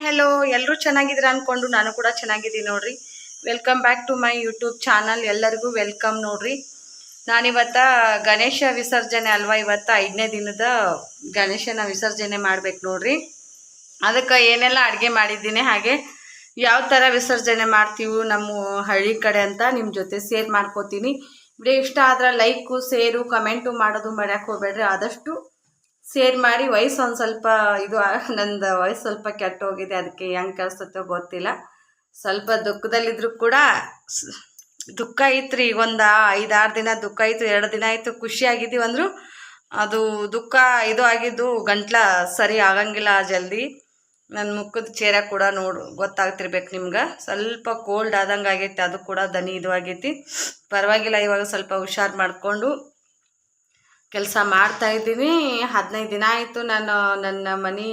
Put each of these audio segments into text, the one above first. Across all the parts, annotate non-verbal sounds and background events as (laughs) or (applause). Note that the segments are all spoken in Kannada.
ಹೆಲೋ ಎಲ್ಲರೂ ಚೆನ್ನಾಗಿದ್ದೀರ ಅನ್ಕೊಂಡು ನಾನು ಕೂಡ ಚೆನ್ನಾಗಿದ್ದೀನಿ ನೋಡ್ರಿ. Welcome back to my YouTube channel ಎಲ್ಲರಿಗೂ ವೆಲ್ಕಮ್ ನೋಡ್ರಿ. ನಾನಿವತ್ತ ಗಣೇಶ ವಿಸರ್ಜನೆ ಅಲ್ವಾ, ಇವತ್ತು ಐದನೇ ದಿನದ ಗಣೇಶನ ವಿಸರ್ಜನೆ ಮಾಡ್ಬೇಕು ನೋಡ್ರಿ. ಅದಕ್ಕೆ ಏನೆಲ್ಲ ಅಡುಗೆ ಮಾಡಿದ್ದೀನಿ, ಹಾಗೆ ಯಾವ ಥರ ವಿಸರ್ಜನೆ ಮಾಡ್ತೀವಿ ನಮ್ಮ ಹಳ್ಳಿ ಕಡೆ ಅಂತ ನಿಮ್ಮ ಜೊತೆ ಸೇರ್ ಮಾಡ್ಕೋತೀನಿ. ವಿಡಿಯೋ ಇಷ್ಟ ಆದ್ರೆ ಲೈಕು ಸೇರು ಕಮೆಂಟು ಮಾಡೋದು ಮರ್ಯಾಕೆ ಹೋಗ್ಬೇಡ್ರಿ. ಆದಷ್ಟು ಶೇರ್ ಮಾಡಿ ವಯಸ್ಸು ಒಂದು ಸ್ವಲ್ಪ ಇದು ನಂದು ವಯಸ್ಸು ಸ್ವಲ್ಪ ಕೆಟ್ಟ ಹೋಗಿದೆ ಅದಕ್ಕೆ ಹೆಂಗೆ ಕಳಿಸ್ತೋ ಗೊತ್ತಿಲ್ಲ. ಸ್ವಲ್ಪ ದುಃಖದಲ್ಲಿದ್ರು ಕೂಡ ದುಃಖ ಐತ್ರಿ ಒಂದು ಐದಾರು ದಿನ ದುಃಖ ಆಯಿತು ಎರಡು ದಿನ ಆಯಿತು ಖುಷಿ ಆಗಿದ್ದೀವಿ ಅಂದ್ರು ಅದು ದುಃಖ ಇದು ಆಗಿದ್ದು ಗಂಟ್ಲ ಸರಿ ಆಗಂಗಿಲ್ಲ ಜಲ್ದಿ. ನನ್ನ ಮುಖದ ಚೇರ ಕೂಡ ನೋಡು, ಗೊತ್ತಾಗ್ತಿರ್ಬೇಕು ನಿಮ್ಗೆ. ಸ್ವಲ್ಪ ಕೋಲ್ಡ್ ಆದಂಗೆ ಆಗೈತಿ, ಅದು ಕೂಡ ದನಿ ಇದು ಆಗೈತಿ. ಪರವಾಗಿಲ್ಲ, ಇವಾಗ ಸ್ವಲ್ಪ ಹುಷಾರು ಮಾಡಿಕೊಂಡು ಕೆಲಸ ಮಾಡ್ತಾ ಇದ್ದೀನಿ. ಹದಿನೈದು ದಿನ ಆಯಿತು ನಾನು ನನ್ನ ಮನೆ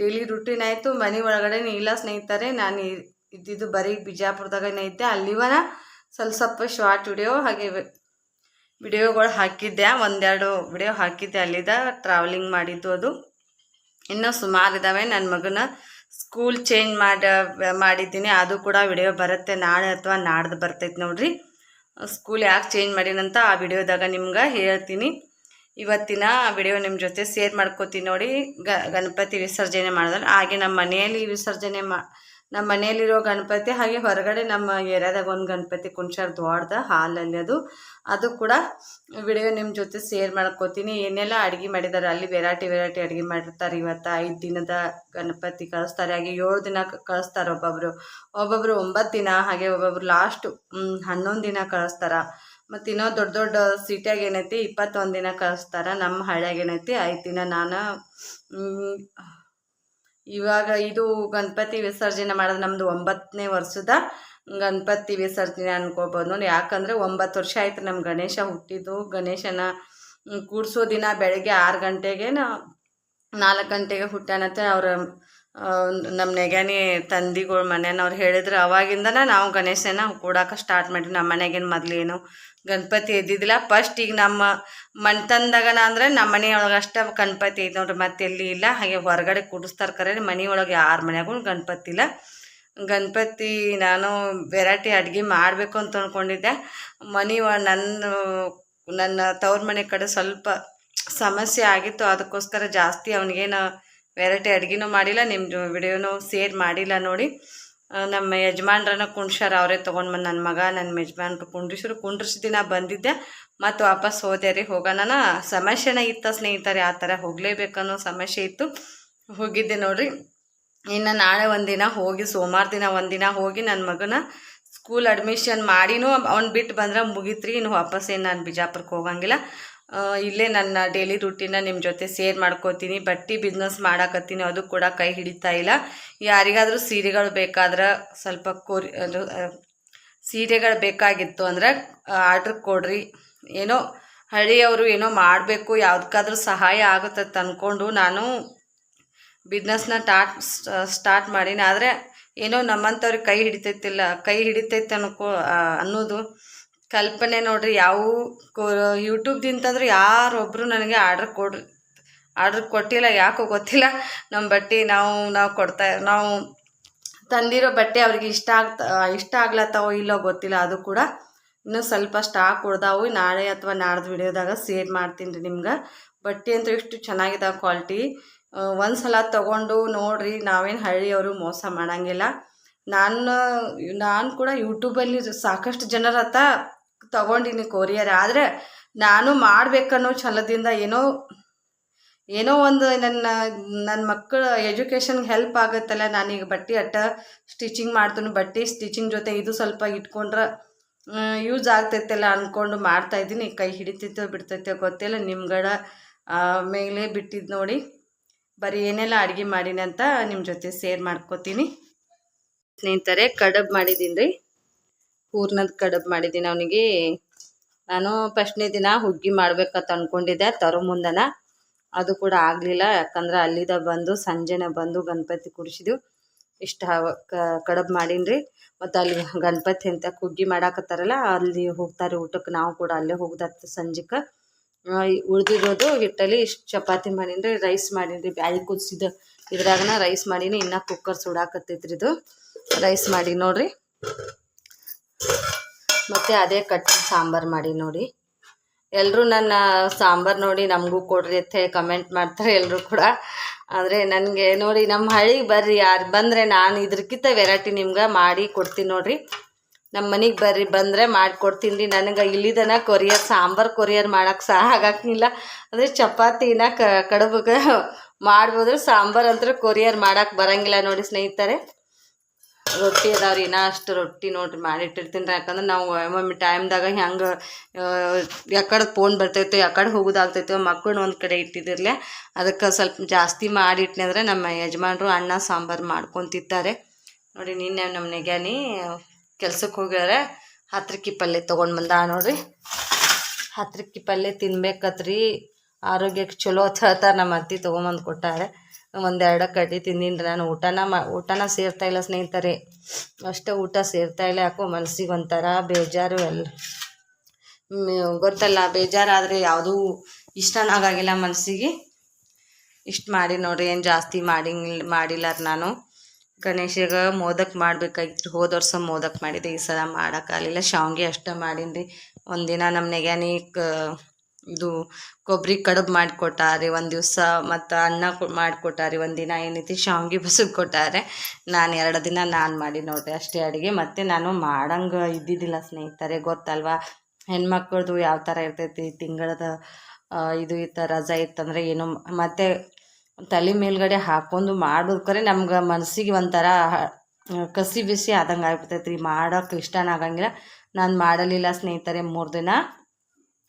ಡೈಲಿ ರುಟೀನ್ ಆಯಿತು. ಮನೆ ಒಳಗಡೆ ಇಲ್ಲ ಸ್ನೇಹಿತರೆ, ನಾನು ಇದ್ದಿದ್ದು ಬರೀ ಬಿಜಾಪುರದಾಗನೇ ಇದ್ದೆ. ಅಲ್ಲಿವನ ಸ್ವಲ್ಪ ಸ್ವಲ್ಪ ಶಾರ್ಟ್ ವಿಡಿಯೋ ಹಾಗೆ ವಿಡಿಯೋಗಳು ಹಾಕಿದ್ದೆ. ಒಂದೆರಡು ವಿಡಿಯೋ ಹಾಕಿದ್ದೆ ಅಲ್ಲಿದ್ದ ಟ್ರಾವೆಲಿಂಗ್ ಮಾಡಿದ್ದು ಅದು. ಇನ್ನೂ ಸುಮಾರು ಇದ್ದಾವೆ ನನ್ನ ಮಗನ ಸ್ಕೂಲ್ ಚೇಂಜ್ ಮಾಡ ಮಾಡಿದ್ದೀನಿ. ಅದು ಕೂಡ ವಿಡಿಯೋ ಬರುತ್ತೆ. ನಾಳೆ ಅಥವಾ ನಾಡ್ದು ಬರ್ತೈತೆ ನೋಡ್ರಿ. ಸ್ಕೂಲ್ ಯಾಕೆ ಚೇಂಜ್ ಮಾಡಿನಂತ ಆ ವಿಡಿಯೋದಾಗ ನಿಮ್ಗೆ ಹೇಳ್ತೀನಿ. ಇವತ್ತಿನ ವಿಡಿಯೋ ನಿಮ್ಮ ಜೊತೆ ಶೇರ್ ಮಾಡ್ಕೋತೀನಿ ನೋಡಿ. ಗ, ಗಣಪತಿ ವಿಸರ್ಜನೆ ಮಾಡಿದ್ರೆ ಹಾಗೆ ನಮ್ಮ ಮನೆಯಲ್ಲಿ ವಿಸರ್ಜನೆ ಮಾ ನಮ್ಮ ಮನೆಯಲ್ಲಿರೋ ಗಣಪತಿ, ಹಾಗೆ ಹೊರಗಡೆ ನಮ್ಮ ಏರಿಯಾದಾಗ ಒಂದು ಗಣಪತಿ ಕುಂಚಾರ್ ದೊಡ್ಡದ ಹಾಲಲ್ಲಿ ಅದು. ಅದು ಕೂಡ ವಿಡಿಯೋ ನಿಮ್ಮ ಜೊತೆ ಶೇರ್ ಮಾಡ್ಕೋತೀನಿ. ಏನೆಲ್ಲ ಅಡುಗೆ ಮಾಡಿದ್ದಾರೆ ಅಲ್ಲಿ ವೆರೈಟಿ ವೆರೈಟಿ ಅಡುಗೆ ಮಾಡಿರ್ತಾರೆ. ಇವತ್ತು ಐದು ದಿನದ ಗಣಪತಿ ಕಳಿಸ್ತಾರೆ. ಹಾಗೆ ಏಳು ದಿನ ಕಳಿಸ್ತಾರೆ ಒಬ್ಬೊಬ್ಬರು ಒಬ್ಬೊಬ್ಬರು ಒಂಬತ್ತು ದಿನ, ಹಾಗೆ ಒಬ್ಬೊಬ್ರು ಲಾಸ್ಟ್ ಹನ್ನೊಂದು ದಿನ ಕಳಿಸ್ತಾರೆ. ಮತ್ತು ಇನ್ನೂ ದೊಡ್ಡ ದೊಡ್ಡ ಸಿಟಿಯಾಗ ಏನೈತಿ, ಇಪ್ಪತ್ತೊಂದು ದಿನ ಕಳಿಸ್ತಾರೆ ನಮ್ಮ ಹಳ್ಳಿಯಾಗ ಏನೈತಿ, ಐದು ದಿನ ನಾನು ಇವಾಗ ಇದು ಗಣಪತಿ ವಿಸರ್ಜನೆ ಮಾಡೋದು ನಮ್ಮದು ಒಂಬತ್ತನೇ ವರ್ಷದ ಗಣಪತಿ ವಿಸರ್ಜನೆ ಅನ್ಕೋಬೋದು ನೋಡಿ, ಯಾಕಂದರೆ ಒಂಬತ್ತು ವರ್ಷ ಆಯಿತು ನಮ್ಮ ಗಣೇಶ ಹುಟ್ಟಿದ್ದು, ಗಣೇಶನ ಕೂಡಿಸೋ ದಿನ ಬೆಳಗ್ಗೆ ಆರು ಗಂಟೆಗೆ ನಾಲ್ಕು ಗಂಟೆಗೆ ಹುಟ್ಟಾನಂತೆ ಅವ್ರ ನಮ್ಮ ನೆಗ್ಯಾನಿ ತಂದಿಗಳು ಮನೆಯವ್ರು ಹೇಳಿದ್ರು, ಅವಾಗಿಂದನೇ ನಾವು ಗಣೇಶನ ಕೂಡಾಕ ಸ್ಟಾರ್ಟ್ ಮಾಡಿವಿ ನಮ್ಮ ಮನೆಗೇನು ಮೊದಲೇನು ಗಣಪತಿ ಇದ್ದಿದ್ದಿಲ್ಲ. ಫಸ್ಟ್ ಈಗ ನಮ್ಮ ಮಣ್ತನದಾಗನ ಅಂದರೆ ನಮ್ಮ ಮನೆಯೊಳಗೆ ಅಷ್ಟೇ ಗಣಪತಿ ಐತೆ ನೋಡ್ರಿ, ಮತ್ತೆ ಎಲ್ಲಿ ಇಲ್ಲ. ಹಾಗೆ ಹೊರಗಡೆ ಕೂಡಿಸ್ತಾರೆ ಕರೆ, ಮನೆಯೊಳಗೆ ಯಾರ ಮನೆಗಳು ಗಣಪತಿ ಇಲ್ಲ. ಗಣಪತಿ ನಾನು ವೆರೈಟಿ ಅಡುಗೆ ಮಾಡಬೇಕು ಅಂತ ಅಂದ್ಕೊಂಡಿದ್ದೆ ಮನೆ ನನ್ನ ನನ್ನ ತವ್ರ ಮನೆ ಕಡೆ ಸ್ವಲ್ಪ ಸಮಸ್ಯೆ ಆಗಿತ್ತು. ಅದಕ್ಕೋಸ್ಕರ ಜಾಸ್ತಿ ಅವನಿಗೇನು ವೆರೈಟಿ ಅಡುಗೆನೂ ಮಾಡಿಲ್ಲ ನಿಮ್ಮ ವಿಡಿಯೋನೂ ಸೇರ್ ಮಾಡಿಲ್ಲ ನೋಡಿ. ನಮ್ಮ ಯಜಮಾನ್ರನ್ನ ಕುಂಡ್ಸ್ಯಾರ ಅವರೇ ತೊಗೊಂಡು ಬಂದು ನನ್ನ ಮಗ ನನ್ನ ಯಜಮಾನ್ರು ಕುಂಡ್ರಿಸ್ರು. ಕುಂಡ್ರಿಸಿದ್ದಿನ ಬಂದಿದ್ದೆ. ಮತ್ತು ವಾಪಸ್ ಹೋದೆ ರೀ ಹೋಗೋಣ ಸಮಸ್ಯೆನೇ ಇತ್ತ ಸ್ನೇಹಿತರೆ, ಆ ಥರ ಹೋಗಲೇಬೇಕನ್ನೋ ಸಮಸ್ಯೆ ಇತ್ತು. ಹೋಗಿದ್ದೆ ನೋಡ್ರಿ. ಇನ್ನು ನಾಳೆ ಒಂದಿನ ಹೋಗಿ ಸೋಮವಾರ ದಿನ ಒಂದಿನ ಹೋಗಿ ನನ್ನ ಮಗನ ಸ್ಕೂಲ್ ಅಡ್ಮಿಷನ್ ಮಾಡಿನೂ ಅವ್ನು ಬಿಟ್ಟು ಬಂದ್ರೆ ಮುಗೀತ್ರಿ. ಇನ್ನು ವಾಪಸ್ ಏನು ನಾನು ಬಿಜಾಪುರಕ್ಕೆ ಹೋಗಂಗಿಲ್ಲ. ಇಲ್ಲೇ ನನ್ನ ಡೈಲಿ ರೂಟೀನ ನಿಮ್ಮ ಜೊತೆ ಸೇರ್ ಮಾಡ್ಕೋತೀನಿ. ಬಟ್ಟೆ ಬಿಸ್ನೆಸ್ ಮಾಡಾಕತ್ತೀನಿ. ಅದು ಕೂಡ ಕೈ ಹಿಡಿತಾ ಇಲ್ಲ. ಯಾರಿಗಾದರೂ ಸೀರೆಗಳು ಬೇಕಾದ್ರೆ ಸ್ವಲ್ಪ ಕೋರಿ ಸೀರೆಗಳು ಬೇಕಾಗಿತ್ತು ಅಂದ್ರೆ ಆರ್ಡ್ರ್ ಕೊಡ್ರಿ. ಏನೋ ಹಳ್ಳಿಯವರು ಏನೋ ಮಾಡಬೇಕು. ಯಾವುದಕ್ಕಾದ್ರೂ ಸಹಾಯ ಆಗುತ್ತೆ ಅಂದ್ಕೊಂಡು ನಾನು ಬಿಸ್ನೆಸ್ನ ಟಾಟ್ ಸ್ಟಾರ್ಟ್ ಮಾಡೀನಿ. ಆದರೆ ಏನೋ ನಮ್ಮಂಥವ್ರಿಗೆ ಕೈ ಹಿಡಿತೈತಿಲ್ಲ. ಕೈ ಹಿಡಿತೈತೆ ಅನ್ಕೋ ಅನ್ನೋದು ಕಲ್ಪನೆ ನೋಡ್ರಿ, ಯಾವ ಯೂಟ್ಯೂಬ್ದಿಂತಂದ್ರೆ ಯಾರೊಬ್ಬರು ನನಗೆ ಆರ್ಡ್ರ್ ಕೊಡ್ರಿ ಆರ್ಡ್ರ್ ಕೊಟ್ಟಿಲ್ಲ, ಯಾಕೋ ಗೊತ್ತಿಲ್ಲ. ನಮ್ಮ ಬಟ್ಟೆ ನಾವು ನಾವು ಕೊಡ್ತಾ, ನಾವು ತಂದಿರೋ ಬಟ್ಟೆ ಅವ್ರಿಗೆ ಇಷ್ಟ ಆಗ್ತಾ, ಇಷ್ಟ ಆಗ್ಲತ್ತವೋ ಇಲ್ಲೋ ಗೊತ್ತಿಲ್ಲ. ಅದು ಕೂಡ ಇನ್ನೂ ಸ್ವಲ್ಪ ಸ್ಟಾಕ್ ಉಳ್ದಾವು. ನಾಳೆ ಅಥವಾ ನಾಡ್ದು ವಿಡಿಯೋದಾಗ ಸೇರ್ ಮಾಡ್ತೀನಿ ರೀ ನಿಮ್ಗೆ. ಬಟ್ಟೆ ಅಂತೂ ಎಷ್ಟು ಚೆನ್ನಾಗಿದೆ ಕ್ವಾಲಿಟಿ. ಒಂದು ಸಲ ತೊಗೊಂಡು ನೋಡ್ರಿ, ನಾವೇನು ಹಳ್ಳಿಯವರು ಮೋಸ ಮಾಡೋಂಗಿಲ್ಲ. ನಾನು ನಾನು ಕೂಡ ಯೂಟ್ಯೂಬಲ್ಲಿ ಸಾಕಷ್ಟು ಜನರ ತಗೊಂಡಿನಿ ಕೊರಿಯರ್. ಆದರೆ ನಾನು ಮಾಡಬೇಕನ್ನೋ ಛಲದಿಂದ ಏನೋ ಏನೋ ಒಂದು ನನ್ನ ನನ್ನ ಮಕ್ಕಳ ಎಜುಕೇಷನ್ಗೆ ಹೆಲ್ಪ್ ಆಗುತ್ತಲ್ಲ. ನಾನೀಗ ಬಟ್ಟೆ ಅಟ್ಟ ಸ್ಟಿಚಿಂಗ್ ಮಾಡ್ತೀನಿ. ಬಟ್ಟೆ ಸ್ಟಿಚಿಂಗ್ ಜೊತೆ ಇದು ಸ್ವಲ್ಪ ಇಟ್ಕೊಂಡ್ರೆ ಯೂಸ್ ಆಗ್ತೈತಲ್ಲ ಅಂದ್ಕೊಂಡು ಮಾಡ್ತಾಯಿದ್ದೀನಿ ಕೈ ಹಿಡಿತೈತೋ ಬಿಡ್ತೈತೋ ಗೊತ್ತಿಲ್ಲ. ನಿಮ್ಗಡ ಮೇಲೆ ಬಿಟ್ಟಿದ್ದು ನೋಡಿ. ಬರೀ ಏನೆಲ್ಲ ಅಡುಗೆ ಮಾಡೀನಿ ಅಂತ ನಿಮ್ಮ ಜೊತೆ ಶೇರ್ ಮಾಡ್ಕೋತೀನಿ. ಸ್ನೇಹಿತರೆ, ಕಡಬ್ ಮಾಡಿದ್ದೀನಿ. ರೀ ಹೂರ್ಣದ ಕಡಬ್ ಮಾಡಿದ್ದೀನಿ ಅವನಿಗೆ. ನಾನು ಫಸ್ಟ್ನೇ ದಿನ ಹುಗ್ಗಿ ಮಾಡ್ಬೇಕಂತ ಅಂದ್ಕೊಂಡಿದ್ದೆ ತರೋ ಮುಂದನ. ಅದು ಕೂಡ ಆಗಲಿಲ್ಲ, ಯಾಕಂದ್ರೆ ಅಲ್ಲಿದ ಬಂದು, ಸಂಜೆನ ಬಂದು ಗಣಪತಿ ಕುಡಿಸಿದ್ವು. ಇಷ್ಟು ಕಡಬ್ ಮಾಡೀನಿ ಮತ್ತು ಅಲ್ಲಿ ಗಣಪತಿ ಅಂತ ಹುಗ್ಗಿ ಮಾಡಾಕತ್ತಾರಲ್ಲ, ಅಲ್ಲಿ ಹೋಗ್ತಾರೆ ಊಟಕ್ಕೆ ನಾವು ಕೂಡ ಅಲ್ಲೇ ಹೋಗ್ದತ್ತ ಸಂಜೆಗೆ ಉಳಿದಿರೋದು ಹಿಟ್ಟಲ್ಲಿ ಇಷ್ಟು ಚಪಾತಿ ಮಾಡೀನಿ ರೈಸ್ ಮಾಡೀನಿ ಬ್ಯಾಳಿ ಕುದಿಸಿದ. ಇದ್ರಾಗನ ರೈಸ್ ಮಾಡೀನಿ, ಇನ್ನೂ ಕುಕ್ಕರ್ ಸುಡಾಕತ್ತೈತ್ರಿ ಇದು ರೈಸ್ ಮಾಡಿ ನೋಡ್ರಿ. ಮತ್ತು ಅದೇ ಕಟ್ಟಿನ ಸಾಂಬಾರು ಮಾಡಿ ನೋಡಿ. ಎಲ್ಲರೂ ನನ್ನ ಸಾಂಬಾರು ನೋಡಿ ನಮಗೂ ಕೊಡ್ರಿ ಅಂತ ಹೇಳಿ ಕಮೆಂಟ್ ಮಾಡ್ತಾರೆ ಎಲ್ಲರೂ ಕೂಡ. ಆದರೆ ನನಗೆ ನೋಡಿ ನಮ್ಮ ಹಳ್ಳಿಗೆ ಬರ್ರಿ, ಯಾರು ಬಂದರೆ ನಾನು ಇದ್ರಕ್ಕಿಂತ ವೆರೈಟಿ ನಿಮ್ಗೆ ಮಾಡಿ ಕೊಡ್ತೀನಿ ನೋಡಿರಿ. ನಮ್ಮ ಮನೆಗೆ ಬರ್ರಿ, ಬಂದರೆ ಮಾಡಿಕೊಡ್ತೀನಿ ರೀ. ನನಗೆ ಇಲ್ಲಿದನ ಕೊರಿಯರ್ ಸಾಂಬಾರು ಕೊರಿಯರ್ ಮಾಡೋಕ್ಕೆ ಸಹ ಆಗಾಕಿಲ್ಲ ಅಂದರೆ ಚಪಾತಿನ ಕ (laughs) ಮಾಡ್ಬೋದ್ರೆ. ಮಾಡ್ಬೋದು ಸಾಂಬಾರು ಅಂದ್ರೆ ಕೊರಿಯರ್ ಮಾಡೋಕ್ಕೆ ಬರೋಂಗಿಲ್ಲ ನೋಡಿ ಸ್ನೇಹಿತರೆ. ರೊಟ್ಟಿ ಅದಾವ ರೀ ಇನ್ನ ಅಷ್ಟು ರೊಟ್ಟಿ ನೋಡ್ರಿ ಮಾಡಿಟ್ಟಿರ್ತೀನಿ ಯಾಕಂದ್ರೆ ನಾವು ಒಮ್ಮೊಮ್ಮೆ ಟೈಮ್ದಾಗ ಹೆಂಗೆ ಯಾಕಡೆ ಫೋನ್ ಬರ್ತೈತೋ, ಯಾಕಡೆ ಹೋಗೋದಾಗ್ತೈತೋ ಮಕ್ಕಳನ್ನ ಒಂದು ಕಡೆ ಇಟ್ಟಿದಿರ್ಲೆ. ಅದಕ್ಕೆ ಸ್ವಲ್ಪ ಜಾಸ್ತಿ ಮಾಡಿಟ್ನಿ ಅಂದರೆ ನಮ್ಮ ಯಜಮಾನ್ರು ಅನ್ನ, ಸಾಂಬಾರು ಮಾಡ್ಕೊತಿದ್ದಾರೆ. ನೋಡಿ, ನಿನ್ನೆ ನಮ್ಮ ನೆಗ್ಯಾನಿ ಕೆಲ್ಸಕ್ಕೆ ಹೋಗ್ಯಾರ. ಹತ್ರಕ್ಕಿ ಪಲ್ಯ ತೊಗೊಂಡು ಬಂದ ನೋಡ್ರಿ. ಹತ್ರಕ್ಕಿ ಪಲ್ಯ ತಿನ್ಬೇಕತ್ರಿ. ಆರೋಗ್ಯಕ್ಕೆ ಚಲೋ ಅಂತ ಹೇಳ್ತಾರೆ, ನಮ್ಮ ಅತ್ತಿ ತೊಗೊಂಬಂದು ಕೊಟ್ಟಾರೆ. ಒಂದೆರಡು ಕಡ್ಡಿ ತಿಂದಿನಿ ನಾನು. ಊಟನ ಮಾ, ಊಟನ ಸೇರ್ತಾ ಇಲ್ಲ ಸ್ನೇಹಿತರೆ. ಅಷ್ಟೇ ಊಟ ಸೇರ್ತಾ ಇಲ್ಲ. ಯಾಕೋ ಮನಸ್ಸಿಗೆ ಒಂಥರ ಬೇಜಾರು ಎಲ್ಲ ಗೊತ್ತಲ್ಲ, ಬೇಜಾರಾದರೆ ಯಾವುದೂ ಇಷ್ಟನಾಗಾಗಿಲ್ಲ ಮನಸ್ಸಿಗೆ ಇಷ್ಟು ಮಾಡಿ ನೋಡ್ರಿ, ಏನು ಜಾಸ್ತಿ ಮಾಡಿ ಮಾಡಿಲ್ಲ ನಾನು. ಗಣೇಶಗ ಮೋದಕ್ ಮಾಡಬೇಕಾಗಿತ್ತು ಹೋದ ವರ್ಷ ಮೋದಕ್ ಮಾಡಿದ್ದೆ ಈ ಸಲ ಮಾಡೋಕ್ಕಾಗಲಿಲ್ಲ ಶಾವಿಗೆ ಅಷ್ಟೇ ಮಾಡೀನಿ ರೀ ಒಂದಿನ ನಮ್ಮ ನೆಗ್ಯಾನಿ ಇದು ಕೊಬ್ಬರಿ ಕಡುಬು ಮಾಡಿಕೊಟ್ಟಾರೆ, ಒಂದು ದಿವಸ ಮತ್ತು ಅನ್ನ ಮಾಡಿಕೊಟ್ಟಾರೆ ಒಂದಿನ ಏನೈತಿ ಶಾವಿಗೆ ಬಸಿದು ಕೊಟ್ಟಾರೆ. ನಾನು ಎರಡು ದಿನ ನಾನು ಮಾಡಿ ನೋಡಿದೆ ಅಷ್ಟೇ ಅಡುಗೆ. ಮತ್ತು ನಾನು ಮಾಡಂಗೆ ಇದ್ದಿದ್ದಿಲ್ಲ ಸ್ನೇಹಿತರೆ, ಗೊತ್ತಲ್ವಾ? ಹೆಣ್ಮಕ್ಳದು ಯಾವ ಥರ ಇರ್ತೈತಿ, ತಿಂಗಳದ ಇದು ಈ ಥರ ರಜಾ ಇತ್ತಂದರೆ ಏನು ಮತ್ತು ತಲೆ ಮೇಲ್ಗಡೆ ಹಾಕೊಂಡು ಮಾಡೋದ್ಕರೆ ನಮ್ಗೆ ಮನಸ್ಸಿಗೆ ಒಂಥರ ಕಸಿ ಬಿಸಿ ಆದಂಗೆ ಆಗ್ಬಿಡ್ತೈತೆ ರೀ ಮಾಡೋಕೆ ಇಷ್ಟನೇ ಆಗಂಗಿಲ್ಲ. ನಾನು ಮಾಡಲಿಲ್ಲ ಸ್ನೇಹಿತರೆ, ಮೂರು ದಿನ.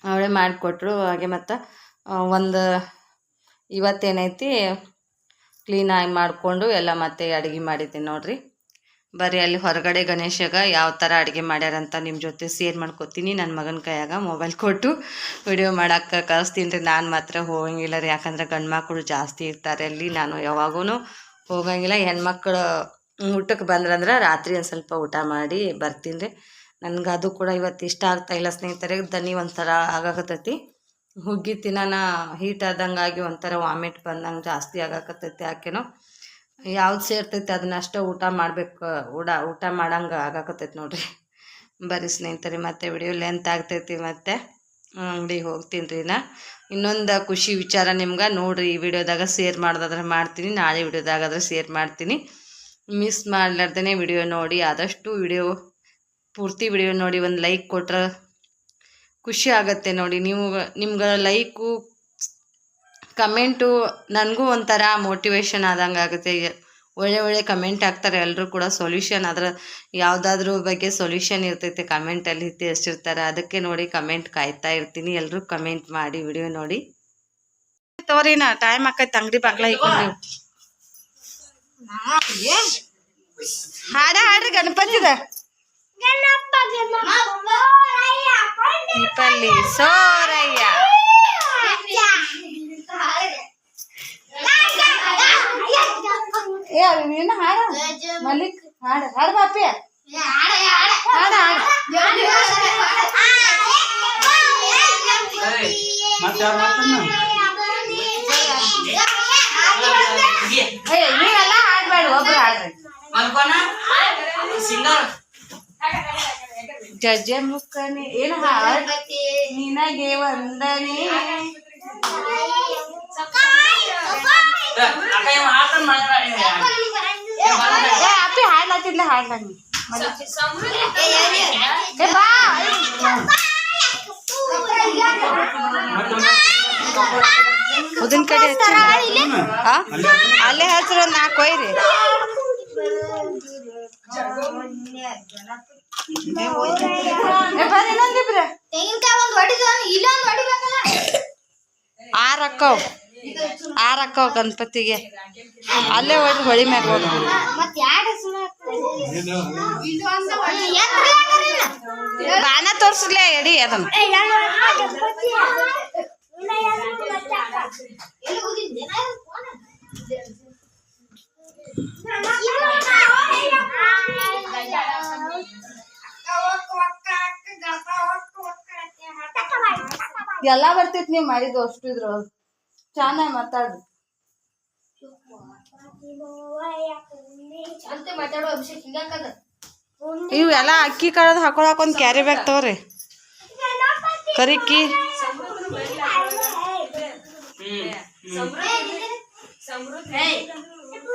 ಅವಳೇ ಮಾಡಿಕೊಟ್ರು. ಹಾಗೆ ಮತ್ತು ಒಂದು ಇವತ್ತೇನೈತಿ ಕ್ಲೀನಾಗಿ ಮಾಡಿಕೊಂಡು ಎಲ್ಲ ಮತ್ತೆ ಅಡುಗೆ ಮಾಡಿದ್ದೀನಿ ನೋಡ್ರಿ. ಬರೀ ಅಲ್ಲಿ ಹೊರಗಡೆ ಗಣೇಶಗ ಯಾವ ಥರ ಅಡುಗೆ ಮಾಡ್ಯಾರಂತ ನಿಮ್ಮ ಜೊತೆ ಶೇರ್ ಮಾಡ್ಕೊತೀನಿ. ನನ್ನ ಮಗನ ಕೈಯಾಗ ಮೊಬೈಲ್ ಕೊಟ್ಟು ವಿಡಿಯೋ ಮಾಡೋಕ್ಕೆ ಕಳಿಸ್ತೀನಿ ರೀ ನಾನು ಮಾತ್ರ ಹೋಗಂಗಿಲ್ಲ ರೀ. ಯಾಕಂದ್ರೆ ಗಂಡು ಮಕ್ಕಳು ಜಾಸ್ತಿ ಇರ್ತಾರೆ ಅಲ್ಲಿ. ನಾನು ಯಾವಾಗೂ ಹೋಗಂಗಿಲ್ಲ. ಹೆಣ್ಮಕ್ಳು ಊಟಕ್ಕೆ ಬಂದ್ರಂದ್ರೆ ರಾತ್ರಿ ಒಂದು ಸ್ವಲ್ಪ ಊಟ ಮಾಡಿ ಬರ್ತೀನಿ ರೀ ನನಗೆ ಅದು ಕೂಡ ಇವತ್ತು ಇಷ್ಟ ಆಗ್ತಾ ಇಲ್ಲ ಸ್ನೇಹಿತರೆ, ದನಿ ಒಂಥರ ಆಗಾಕತ್ತೈತಿ. ಹುಗ್ಗಿ ತಿನ್ನೋಣ ಹೀಟ್ ಆದಂಗಾಗಿ ಒಂಥರ ವಾಮಿಟ್ ಬಂದಂಗೆ ಜಾಸ್ತಿ ಆಗಾಕತ್ತೈತಿ ಯಾಕೆನೋ. ಯಾವ್ದು ಸೇರ್ತೈತಿ ಅದನ್ನ ಅಷ್ಟೇ ಊಟ ಮಾಡ್ಬೇಕು ಊಟ ಊಟ ಮಾಡಂಗೆ ಆಗಾಕತ್ತೈತಿ ನೋಡ್ರಿ. ಬರ್ರಿ ಸ್ನೇಹಿತರೆ, ಮತ್ತೆ ವಿಡಿಯೋ ಲೆಂತ್ ಆಗ್ತೈತಿ ಮತ್ತೆ. ಅಂಗಡಿಗೆ ಹೋಗ್ತೀನಿ ರೀ ನಾ. ಇನ್ನೊಂದು ಖುಷಿ ವಿಚಾರ ನಿಮ್ಗೆ, ನೋಡ್ರಿ ಈ ವಿಡಿಯೋದಾಗ ಶೇರ್ ಮಾಡೋದಾದ್ರೆ ಮಾಡ್ತೀನಿ, ನಾಳೆ ವಿಡಿಯೋದಾಗಾದ್ರೆ ಶೇರ್ ಮಾಡ್ತೀನಿ. ಮಿಸ್ ಮಾಡಲಾರ್ದೇ ವಿಡಿಯೋ ನೋಡಿ, ಆದಷ್ಟು ವಿಡಿಯೋ ಪೂರ್ತಿ ವಿಡಿಯೋ ನೋಡಿ ಒಂದು ಲೈಕ್ ಕೊಟ್ರೆ ಖುಷಿ ಆಗತ್ತೆ ನೋಡಿ. ನೀವು ನಿಮ್ಗೆ ಲೈಕು ಕಮೆಂಟು ನನಗೂ ಒಂಥರ ಮೋಟಿವೇಶನ್ ಆದಂಗೆ ಆಗುತ್ತೆ. ಒಳ್ಳೆ ಒಳ್ಳೆ ಕಮೆಂಟ್ ಹಾಕ್ತಾರೆ. ಎಲ್ಲರೂ ಕೂಡ ಸೊಲ್ಯೂಷನ್ ಅದರ ಯಾವುದಾದ್ರೂ ಬಗ್ಗೆ ಸೊಲ್ಯೂಷನ್ ಇರ್ತೈತೆ. ಕಮೆಂಟಲ್ಲಿ ತಿಳಿಸಿರ್ತಾರೆ ಅದಕ್ಕೆ ನೋಡಿ ಕಮೆಂಟ್ ಕಾಯ್ತಾ ಇರ್ತೀನಿ. ಎಲ್ಲರೂ ಕಮೆಂಟ್ ಮಾಡಿ ವಿಡಿಯೋ ನೋಡಿ. ತೋರಿ ನಾ ಟೈಮ್ ಆಕೈತೆ. ಅಂಗಡಿ ಬಾಗ್ಲ ಹಾಡ ಹಾಡ್ರಿ ಗಣಪತಿದ. ದೀಪಲ್ಲಿ ಸೋರಯ್ಯ ಏ ನೀನು ಹಾಡ ಮಲ್ಲಿಕ್ ಹಾಡ ಹಾಡ ಬಾಪಿ ಹಾಡ ಹಾಡ ಏ ನೀವೆಲ್ಲ ಹಾಡ್ಬೇಡ ಒಬ್ರು ಹಾಡ್ರಿ ಜಜ್ಜೆ ಮುಕ್ಕನೆ ಏನು ಹಾಡ್ ನಿನಗೆ ವಂದನೆ ಏ ಅಪ್ಪಿ ಹಾಡ್ಲಾತಿದ್ಲ ಹಾಡ್ಲ ನೀ ಏ ಬಾ ಉದಿನ ಕಡೆ ಹಚ್ಚಿ ಹಾ ಅಲ್ಲೇ ಹಚ್ಚಿರ ಒಂದು ನಾಲ್ಕು ಒಯ್ರಿ ಏ ಬರ್ರಿ ಇನ್ನೊಂದಿಬ್ರು ಆರ್ ಅಕ್ಕವ್ ಆರ್ ಅಕ್ಕವ್ ಗಣಪತಿಗೆ. ಅಲ್ಲೇ ಹೊಡ್ರಿ ಹೊಳಿ ಮ್ಯಾಗ ಬಾಣ ತೋರ್ಸ್ಲೇ ಎಡಿ ಅದನ್ನ. ಎಲ್ಲ ಬರ್ತೈತಿ ನೀವು ಮಾಡಿದ್ದು ಅಷ್ಟು ಇದ್ರು. ಚೆನ್ನಾಗಿ ಮಾತಾಡ್ರಿ ಅಂತ ಮಾತಾಡೋ ಅಭಿಷೇಕ್ ಹಿಂಗಾಕದ ಇವು ಎಲ್ಲ ಅಕ್ಕಿ ಕಾಳದ ಹಾಕೊಳಕ್ ಒಂದು ಕ್ಯಾರಿ ಬ್ಯಾಗ್ ತಗೋರಿ.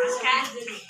ಕರಿಕಿ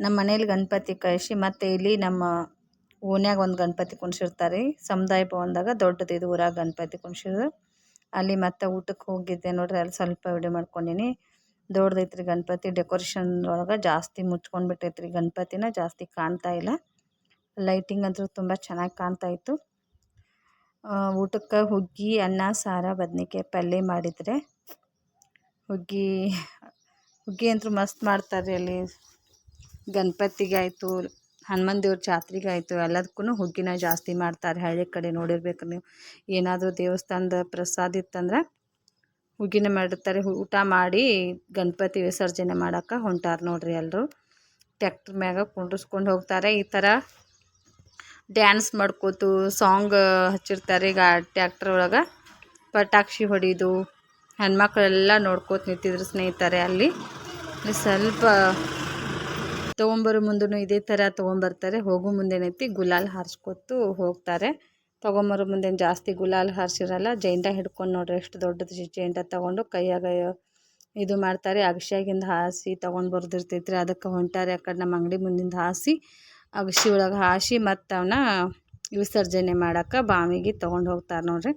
ನಮ್ಮ ಮನೇಲಿ ಗಣಪತಿ ಕಳಿಸಿ ಮತ್ತೆ ಇಲ್ಲಿ ನಮ್ಮ ಓನ್ಯಾಗ ಒಂದು ಗಣಪತಿ ಕುಣ್ಸಿರ್ತಾರೆ. ಸಮುದಾಯ ಭವನದಾಗ ದೊಡ್ಡದು ಇದು ಊರಾಗ ಗಣಪತಿ ಕುಣ್ಸಿದ್ರು ಅಲ್ಲಿ ಮತ್ತೆ ಊಟಕ್ಕೆ ಹೋಗಿದ್ದೆ ನೋಡ್ರಿ, ಅಲ್ಲಿ ಸ್ವಲ್ಪ ವಿಡಿಯೋ ಮಾಡ್ಕೊಂಡೀನಿ. ದೊಡ್ಡದೈತ್ರಿ ಗಣಪತಿ ಡೆಕೋರೇಷನ್ ಒಳಗೆ ಜಾಸ್ತಿ ಮುಚ್ಕೊಂಡು ಬಿಟ್ಟೈತ್ರಿ ಗಣಪತಿನ, ಜಾಸ್ತಿ ಕಾಣ್ತಾ ಇಲ್ಲ. ಲೈಟಿಂಗ್ ಅಂತೂ ತುಂಬ ಚೆನ್ನಾಗಿ ಕಾಣ್ತಾ ಇತ್ತು. ಊಟಕ್ಕೆ ಹುಗ್ಗಿ, ಅನ್ನ, ಸಾರ, ಬದ್ನಿಕಾಯಿ ಪಲ್ಯ ಮಾಡಿದರೆ ಹುಗ್ಗಿ ಹುಗ್ಗಿ ಅಂತೂ ಮಸ್ತ್ ಮಾಡ್ತಾರೆ ಅಲ್ಲಿ. ಗಣಪತಿಗೆ ಆಯಿತು, ಹನುಮಾನ್ ದೇವ್ರ ಜಾತ್ರೆಗೆ ಆಯಿತು ಎಲ್ಲದಕ್ಕೂ ಹುಗ್ಗಿನ ಜಾಸ್ತಿ ಮಾಡ್ತಾರೆ. ಹಳ್ಳಿ ಕಡೆ ನೋಡಿರ್ಬೇಕು ನೀವು. ಏನಾದರೂ ದೇವಸ್ಥಾನದ ಪ್ರಸಾದ ಇತ್ತಂದ್ರೆ ಹುಗ್ಗಿನ ಮಾಡಿರ್ತಾರೆ. ಊಟ ಮಾಡಿ ಗಣಪತಿ ವಿಸರ್ಜನೆ ಮಾಡೋಕೆ ಹೊಂಟಾರೆ ನೋಡ್ರಿ ಎಲ್ಲರೂ ಟ್ಯಾಕ್ಟ್ರ್ ಮ್ಯಾಗ ಕುಂಡ್ರಿಸ್ಕೊಂಡು ಹೋಗ್ತಾರೆ. ಈ ಥರ ಡ್ಯಾನ್ಸ್ ಮಾಡ್ಕೋತು, ಸಾಂಗ್ ಹಚ್ಚಿರ್ತಾರೆ ಈಗ ಟ್ಯಾಕ್ಟ್ರ್ ಒಳಗೆ. ಪಟಾಕ್ಷಿ ಹೊಡಿದು, ಹೆಣ್ಮಕ್ಳೆಲ್ಲ ನೋಡ್ಕೋತ ನಿಂತಿದ್ರು ಸ್ನೇಹಿತರೆ ಅಲ್ಲಿ. ಸ್ವಲ್ಪ ತೊಗೊಂಬರೋ ಮುಂದೂ ಇದೇ ಥರ ತೊಗೊಂಬರ್ತಾರೆ. ಹೋಗೋ ಮುಂದೆನೈತಿ, ಗುಲಾಲ್ ಹಾರಿಸ್ಕೊತು ಹೋಗ್ತಾರೆ. ತೊಗೊಂಬರೋ ಮುಂದೆ ಜಾಸ್ತಿ ಗುಲಾಲ್ ಹಾರಿಸಿರಲ್ಲ, ಜೈಂಡ ಹಿಡ್ಕೊಂಡು ನೋಡ್ರಿ ಎಷ್ಟು ದೊಡ್ಡದು ಜೈಂಡ ತೊಗೊಂಡು ಕೈಯಾಗ ಇದು ಮಾಡ್ತಾರೆ. ಅಗಸಿಯಾಗಿಂದ ಹಾಸಿ ತೊಗೊಂಡು ಬರ್ದಿರ್ತೈತ್ರಿ. ಅದಕ್ಕೆ ಹೊಂಟಾರೆ ಆ ಕಡೆ ನಮ್ಮ ಅಂಗಡಿ ಮುಂದಿಂದ ಹಾಸಿ ಅಗಸಿ ಒಳಗೆ ಹಾಸಿ ಮತ್ತು ಅವನ್ನ ವಿಸರ್ಜನೆ ಮಾಡೋಕೆ ಬಾವಿಗೆ ತೊಗೊಂಡು ಹೋಗ್ತಾರೆ ನೋಡ್ರಿ.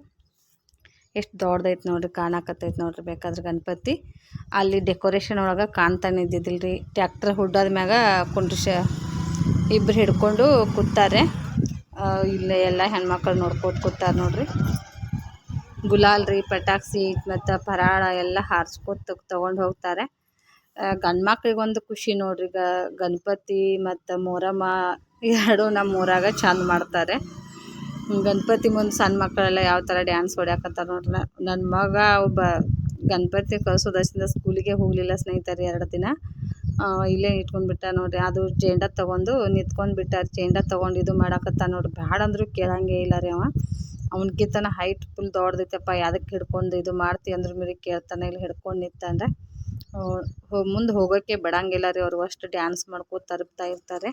ಎಷ್ಟು ದೊಡ್ಡದೈತೆ ನೋಡ್ರಿ, ಕಾಣಕತ್ತೈತೆ ನೋಡ್ರಿ ಬೇಕಾದ್ರೆ ಗಣಪತಿ. ಅಲ್ಲಿ ಡೆಕೋರೇಷನ್ ಒಳಗೆ ಕಾಣ್ತಾನೆ ಇದ್ದಿದ್ದಿಲ್ಲ ರೀ ಟ್ಯಾಕ್ಟ್ರ್ ಹುಡ್ಡಾದ ಮ್ಯಾಗ ಇಬ್ಬರು ಹಿಡ್ಕೊಂಡು ಕೂತಾರೆ ಇಲ್ಲೇ ಎಲ್ಲ ಹೆಣ್ಮಕ್ಳು ನೋಡ್ಕೊತ ಕೂತಾರೆ ನೋಡ್ರಿ. ಗುಲಾಲ್ ರೀ ಪಟಾಕ್ಸಿ ಮತ್ತು ಪರಾಳ ಎಲ್ಲ ಹಾರಿಸ್ಕೊತ ತೊಗೊಂಡು ಹೋಗ್ತಾರೆ. ಗಂಡು ಮಕ್ಳಿಗೊಂದು ಖುಷಿ ನೋಡ್ರಿ, ಗ, ಗಣಪತಿ ಮತ್ತು ಮೊರಮ್ಮ ಎರಡು ನಮ್ಮ ಊರಾಗ ಚಂದ ಮಾಡ್ತಾರೆ. ಗಣಪತಿ ಮುಂದೆ ಸಣ್ಣ ಮಕ್ಕಳೆಲ್ಲ ಯಾವ ಥರ ಡ್ಯಾನ್ಸ್ ಹೊಡ್ಯಾಕತ್ತಾರ ನೋಡ್ರಿ. ನನ್ನ ಮಗ ಒಬ್ಬ ಗಣಪತಿ ಕಳ್ಸೋದಷ್ಟಿಂದ ಸ್ಕೂಲಿಗೆ ಹೋಗಲಿಲ್ಲ ಸ್ನೇಹಿತರೆ, ಎರಡು ದಿನ. ಇಲ್ಲೇ ಇಟ್ಕೊಂಡ್ಬಿಟ್ಟ ನೋಡಿರಿ. ಅದು ಜೇಂಡ ತೊಗೊಂಡು ನಿಂತ್ಕೊಂಡು ಬಿಟ್ಟಾರ ಜೇಂಡ ತೊಗೊಂಡು ಇದು ಮಾಡಾಕತ್ತ ನೋಡ್ರಿ. ಬ್ಯಾಡ ಅಂದರೂ ಕೇಳಂಗೇ ಇಲ್ಲ ರೀ ಅವ. ಅವನಕಿಂತನ ಹೈಟ್ ಫುಲ್ ದೊಡ್ಡದೈತಪ್ಪ. ಯಾವುದಕ್ಕೆ ಹಿಡ್ಕೊಂಡು ಇದು ಮಾಡ್ತಿ ಅಂದ್ರೆ ಮೇಲೆ ಕೇಳ್ತಾನೆ ಇಲ್ಲಿ, ಹಿಡ್ಕೊಂಡು ನಿಂತಂದ್ರೆ ಮುಂದೆ ಹೋಗೋಕ್ಕೆ ಬಿಡಂಗಿಲ್ಲ ರೀ ಅವ್ರು. ಅಷ್ಟು ಡ್ಯಾನ್ಸ್ ಮಾಡ್ಕೋ ತರುಪ್ತಾ ಇರ್ತಾರೆ.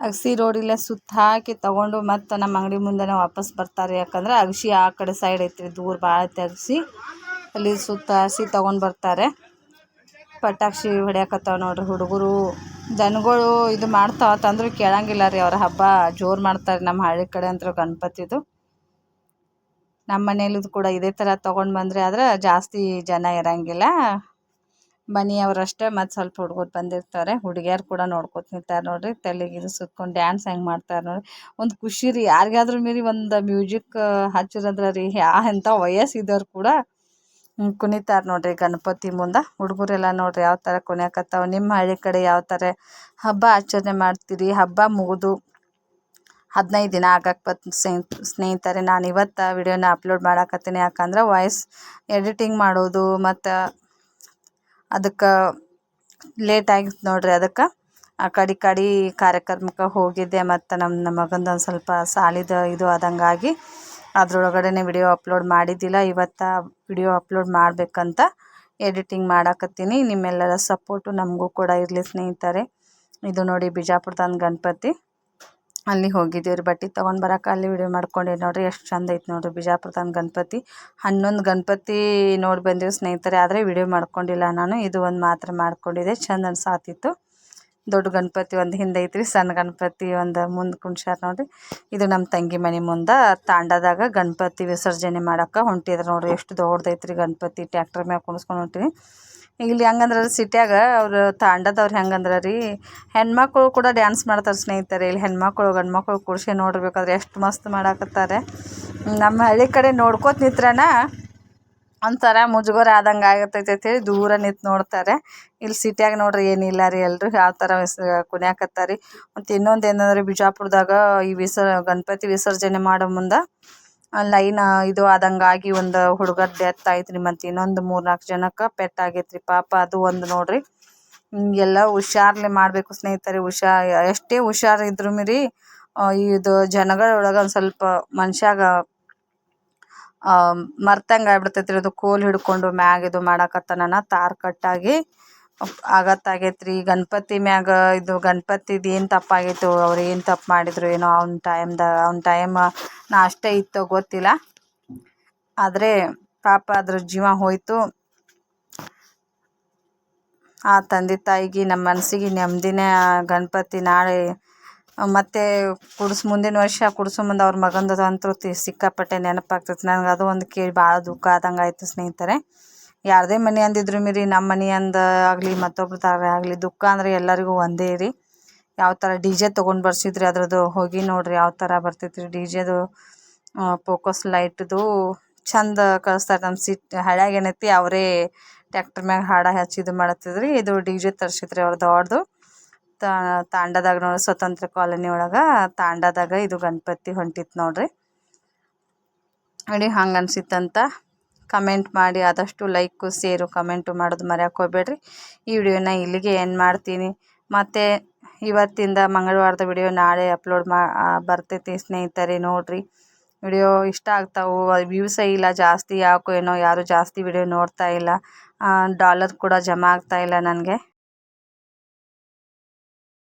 ಅಗಸಿ ರೋಡಿಲ್ಲ ಸುತ್ತ ಹಾಕಿ ತೊಗೊಂಡು ಮತ್ತೆ ನಮ್ಮ ಅಂಗಡಿ ಮುಂದೆನೇ ವಾಪಸ್ ಬರ್ತಾರೆ. ಯಾಕಂದ್ರೆ ಅಗಸಿ ಆ ಕಡೆ ಸೈಡ್ ಐತ್ರಿ. ದೂರ ಭಾಳ ಐತೆ ಅಗಸಿ. ಅಲ್ಲಿ ಸುತ್ತ ಹಸಿ ತೊಗೊಂಡು ಬರ್ತಾರೆ. ಪಟಾಕ್ಷಿ ಹೊಡ್ಯಾಕತ್ತಾವ ನೋಡ್ರಿ ಹುಡುಗರು. ಜನಗಳು ಇದು ಮಾಡ್ತಾವ ತಂದರೂ ಕೇಳಂಗಿಲ್ಲ ರೀ ಅವ್ರ ಹಬ್ಬ. ಜೋರು ಮಾಡ್ತಾರೆ ನಮ್ಮ ಹಳ್ಳಿ ಕಡೆ ಅಂತೂ ಗಣಪತಿದು. ನಮ್ಮ ಮನೇಲಿದು ಕೂಡ ಇದೇ ಥರ ತೊಗೊಂಡು ಬಂದರೆ ಆದ್ರೆ ಜಾಸ್ತಿ ಜನ ಇರಂಗಿಲ್ಲ. ಮನೆಯವ್ರಷ್ಟೇ ಮತ್ತು ಸ್ವಲ್ಪ ಹುಡುಗರು ಬಂದಿರ್ತಾರೆ. ಹುಡುಗಿಯರು ಕೂಡ ನೋಡ್ಕೊತ ನಿಂತಾರೆ ನೋಡ್ರಿ. ತಲೆಗೆ ಇದು ಸುತ್ಕೊಂಡು ಡ್ಯಾನ್ಸ್ ಹೆಂಗೆ ಮಾಡ್ತಾರೆ ನೋಡ್ರಿ. ಒಂದು ಖುಷಿ ರೀ. ಯಾರಿಗಾದ್ರೂ ಮೀರಿ ಒಂದು ಮ್ಯೂಸಿಕ್ ಹಚ್ಚಿರಂದ್ರೆ ರೀ. ಯಾ ಎಂಥ ವಯಸ್ಸಿದ್ದವ್ರು ಕೂಡ. ಕುಣಿತಾರೆ ನೋಡ್ರಿ ಗಣಪತಿ ಮುಂದೆ. ಹುಡುಗರೆಲ್ಲ ನೋಡ್ರಿ ಯಾವ ಥರ ಕುಣಿಯಕತ್ತಾವ, ನಿಮ್ಮ ಹಳ್ಳಿ ಕಡೆ ಯಾವ ಥರ ಹಬ್ಬ ಆಚರಣೆ ಮಾಡ್ತೀರಿ? ಹಬ್ಬ ಮುಗಿದು ಹದಿನೈದು ದಿನ ಆಗಕ್ಕೆ ಬತ್ ಸ್ನೇಹಿತರೆ, ನಾನು ಇವತ್ತು ವಿಡಿಯೋನ ಅಪ್ಲೋಡ್ ಮಾಡಾಕತ್ತೀನಿ. ಯಾಕಂದ್ರೆ ವಾಯ್ಸ್ ಎಡಿಟಿಂಗ್ ಮಾಡೋದು ಮತ್ತು ಅದಕ್ಕೆ ಲೇಟ್ ಆಗಿತ್ತು ನೋಡ್ರಿ ಅದಕ್ಕೆ ಆ ಕಡೆ ಕಡೆ ಕಾರ್ಯಕ್ರಮಕ್ಕೆ ಹೋಗಿದ್ದೆ. ಮತ್ತು ನಮ್ಮ ನಮ್ಮ ಮಗಂದು ಒಂದು ಸ್ವಲ್ಪ ಸಾಲಿದ ಇದು ಆದಂಗಾಗಿ ಅದ್ರೊಳಗಡೆನೆ ವಿಡಿಯೋ ಅಪ್ಲೋಡ್ ಮಾಡಿದ್ದಿಲ್ಲ, ಇವತ್ತು ವಿಡಿಯೋ ಅಪ್ಲೋಡ್ ಮಾಡಬೇಕಂತ ಎಡಿಟಿಂಗ್ ಮಾಡಾಕತ್ತೀನಿ. ನಿಮ್ಮೆಲ್ಲರ ಸಪೋರ್ಟು ನಮಗೂ ಕೂಡ ಇರಲಿ ಸ್ನೇಹಿತರೆ. ಇದು ನೋಡಿ ಬಿಜಾಪುರದಂದು ಗಣಪತಿ. ಅಲ್ಲಿ ಹೋಗಿದ್ದೀವಿ ಬಟ್ಟೆ ತೊಗೊಂಡು ಬರೋಕೆ ಅಲ್ಲಿ ವಿಡಿಯೋ ಮಾಡ್ಕೊಂಡೆ ನೋಡಿರಿ. ಎಷ್ಟು ಚಂದ ಐತೆ ನೋಡಿರಿ ಬಿಜಾಪುರದಂದು ಗಣಪತಿ. ಹನ್ನೊಂದು ಗಣಪತಿ ನೋಡಿ ಬಂದಿವಿ ಸ್ನೇಹಿತರೆ. ಆದರೆ ವಿಡಿಯೋ ಮಾಡ್ಕೊಂಡಿಲ್ಲ ನಾನು. ಇದು ಒಂದು ಮಾತ್ರ ಮಾಡ್ಕೊಂಡಿದ್ದೆ. ಚಂದ ಅನ್ಸಾತಿತ್ತು ದೊಡ್ಡ ಗಣಪತಿ ಒಂದು ಹಿಂದೆ ಐತ್ರಿ, ಸಣ್ಣ ಗಣಪತಿ ಒಂದು ಮುಂದೆ ಕುಣ್ಸ್ಯಾರ ನೋಡಿರಿ. ಇದು ನಮ್ಮ ತಂಗಿ ಮನೆ ಮುಂದೆ ತಾಂಡದಾಗ ಗಣಪತಿ ವಿಸರ್ಜನೆ ಮಾಡೋಕೆ ಹೊಂಟಿದ್ರು ನೋಡಿರಿ. ಎಷ್ಟು ದೊಡ್ಡದೈತ್ರಿ ಗಣಪತಿ ಟ್ಯಾಕ್ಟರ್ ಮ್ಯಾಗ ಕುಣಿಸ್ಕೊಂಡು ಹೊಂಟಿವಿ. ಇಲ್ಲಿ ಹೆಂಗಂದ್ರೆ ಸಿಟ್ಯಾಗ ಅವರು ತಾಂಡದವ್ರು ಹೆಂಗಂದ್ರೆ ರೀ, ಹೆಣ್ಮಕ್ಳು ಕೂಡ ಡ್ಯಾನ್ಸ್ ಮಾಡ್ತಾರೆ ಸ್ನೇಹಿತರೆ. ಇಲ್ಲಿ ಹೆಣ್ಮಕ್ಳು ಗಂಡು ಮಕ್ಳು ಕೂರ್ಸಿ ನೋಡ್ಬೇಕಾದ್ರೆ ಎಷ್ಟು ಮಸ್ತ್ ಮಾಡಾಕತ್ತಾರೆ. ನಮ್ಮ ಹಳ್ಳಿ ಕಡೆ ನೋಡ್ಕೋತ ನಿಂತ್ರನ ಒಂಥರ ಮುಜುಗರ ಆದಂಗೆ ಅಂತ ಅಂತೇಳಿ ದೂರ ನಿಂತು ನೋಡ್ತಾರೆ. ಇಲ್ಲಿ ಸಿಟಿಯಾಗ ನೋಡ್ರಿ, ಏನಿಲ್ಲ ರೀ ಎಲ್ಲರೂ ಯಾವ ಥರ ಕುಣ್ಯಾಕತ್ತಾರೆ. ರೀ ಮತ್ತು ಇನ್ನೊಂದು ಏನಂದ್ರೆ ಬಿಜಾಪುರದಾಗ ಈ ವಿಸ ಗಣಪತಿ ವಿಸರ್ಜನೆ ಮಾಡೋ ಮುಂದೆ ಲೈನ್ ಇದು ಆದಂಗಾಗಿ ಒಂದು ಹುಡುಗರ ಡೆತ್ ಆಯ್ತು ರೀ. ಮತ್ತು ಇನ್ನೊಂದು ಮೂರು ನಾಲ್ಕು ಜನಕ್ಕೆ ಪೆಟ್ಟಾಗೈತೆ ರೀ. ಪಾಪ ಅದು ಒಂದು ನೋಡ್ರಿ. ಹಿಂಗೆಲ್ಲ ಹುಷಾರ್ಲೆ ಮಾಡಬೇಕು ಸ್ನೇಹಿತರೆ, ಹುಷಾ, ಎಷ್ಟೇ ಹುಷಾರಿದ್ರು ರೀ ಇದು ಜನಗಳೊಳಗೆ ಒಂದು ಸ್ವಲ್ಪ ಮನುಷ್ಯಾಗ ಮರ್ತಂಗೆ ಆಗ್ಬಿಡ್ತೈತ್ರಿ ಅದು ಕೋಲ್ ಹಿಡ್ಕೊಂಡು ಮ್ಯಾಗ ಇದು ಮಾಡಾಕತ್ತಾನ ತಾರ್ ಕಟ್ಟಾಗಿ. ಆಗತ್ತಾಗೈತ್ರಿ. ಗಣಪತಿ ಮ್ಯಾಗ ಇದು ಗಣಪತಿದು ಏನು ತಪ್ಪಾಗೈತೋ, ಅವ್ರು ಏನು ತಪ್ಪು ಮಾಡಿದ್ರು ಏನೋ ಅವ್ನ ಟೈಮ್ದಾಗ ಅವ್ನ ಟೈಮ್ ನಾ ಅಷ್ಟೇ ಇತ್ತೋ ಗೊತ್ತಿಲ್ಲ. ಆದರೆ ಪಾಪ ಅದ್ರ ಜೀವ ಹೋಯಿತು. ಆ ತಂದೆ ತಾಯಿಗೆ ನಮ್ಮ ಮನಸ್ಸಿಗೆ ನೆಮ್ಮದಿನೇ ಗಣಪತಿ ನಾಳೆ ಮತ್ತೆ ಕುಡ್ಸ್ ಮುಂದಿನ ವರ್ಷ ಕುಡ್ಸೋ ಮುಂದೆ ಅವ್ರ ಮಗಂದು ಅಂತೂ ತಿ ಸಿಕ್ಕಾಪಟ್ಟೆ ನೆನಪಾಗ್ತೈತೆ ನನಗೆ ಅದು ಒಂದು ಕೇಳಿ ಭಾಳ ದುಃಖ ಆದಂಗೆ ಆಯಿತು ಸ್ನೇಹಿತರೆ. ಯಾರದೇ ಮನೆ ಅಂದಿದ್ರು ಮೀರಿ ನಮ್ಮ ಮನೆ ಅಂದ ಆಗಲಿ ಮತ್ತೊಬ್ರದಾರ ಆಗಲಿ, ದುಃಖ ಅಂದರೆ ಎಲ್ಲರಿಗೂ ಒಂದೇ ರೀ. ಯಾವ ಥರ ಡಿ ಜೆ ತೊಗೊಂಡು ಬರ್ಸಿದ್ರಿ ಅದ್ರದ್ದು ಹೋಗಿ ನೋಡ್ರಿ ಯಾವ ಥರ ಬರ್ತೈತೆ ರೀ ಡಿ ಜೆದು. ಫೋಕಸ್ ಲೈಟ್ದು ಚಂದ ಕಳಿಸ್ತಾರೆ ನಮ್ಮ ಸಿಟ್ ಹಳ್ಯಾಗ ಏನೈತಿ ಅವರೇ ಟ್ಯಾಕ್ಟ್ರ್ ಮ್ಯಾಗ ಹಾಡ ಹಚ್ಚಿ ಇದು ಮಾಡತ್ತಿದ್ರಿ ಇದು ಡಿ ಜೆ ತರ್ಸಿದ್ರಿ ಅವ್ರು ದೊಡ್ಡದು. ತಾಂಡದಾಗ ನೋಡಿ, ಸ್ವತಂತ್ರ ಕಾಲೋನಿ ಒಳಗೆ ತಾಂಡದಾಗ ಇದು ಗಣಪತಿ ಹೊಂಟಿತ್ತು ನೋಡ್ರಿ. ನೋಡಿ ಹಂಗೆ ಅನ್ಸಿತ್ತಂತ ಕಮೆಂಟ್ ಮಾಡಿ, ಆದಷ್ಟು ಲೈಕು ಸೇರು ಕಮೆಂಟು ಮಾಡೋದು ಮರೆಯೋಕೆ ಹೋಗ್ಬೇಡ್ರಿ. ಈ ವಿಡಿಯೋನ ಇಲ್ಲಿಗೆ ಏನು ಮಾಡ್ತೀನಿ. ಮತ್ತು ಇವತ್ತಿಂದ ಮಂಗಳವಾರದ ವಿಡಿಯೋ ನಾಳೆ ಅಪ್ಲೋಡ್ ಮಾ ಬರ್ತೈತಿ ಸ್ನೇಹಿತರೆ, ನೋಡಿರಿ. ವಿಡಿಯೋ ಇಷ್ಟ ಆಗ್ತಾವೆ ವ್ಯೂಸೇ ಇಲ್ಲ, ಜಾಸ್ತಿ ಯಾಕೋ ಏನೋ, ಯಾರು ಜಾಸ್ತಿ ವಿಡಿಯೋ ನೋಡ್ತಾ ಇಲ್ಲ ಡಾಲರ್ ಕೂಡ ಜಮಾ ಆಗ್ತಾ ಇಲ್ಲ ನನಗೆ.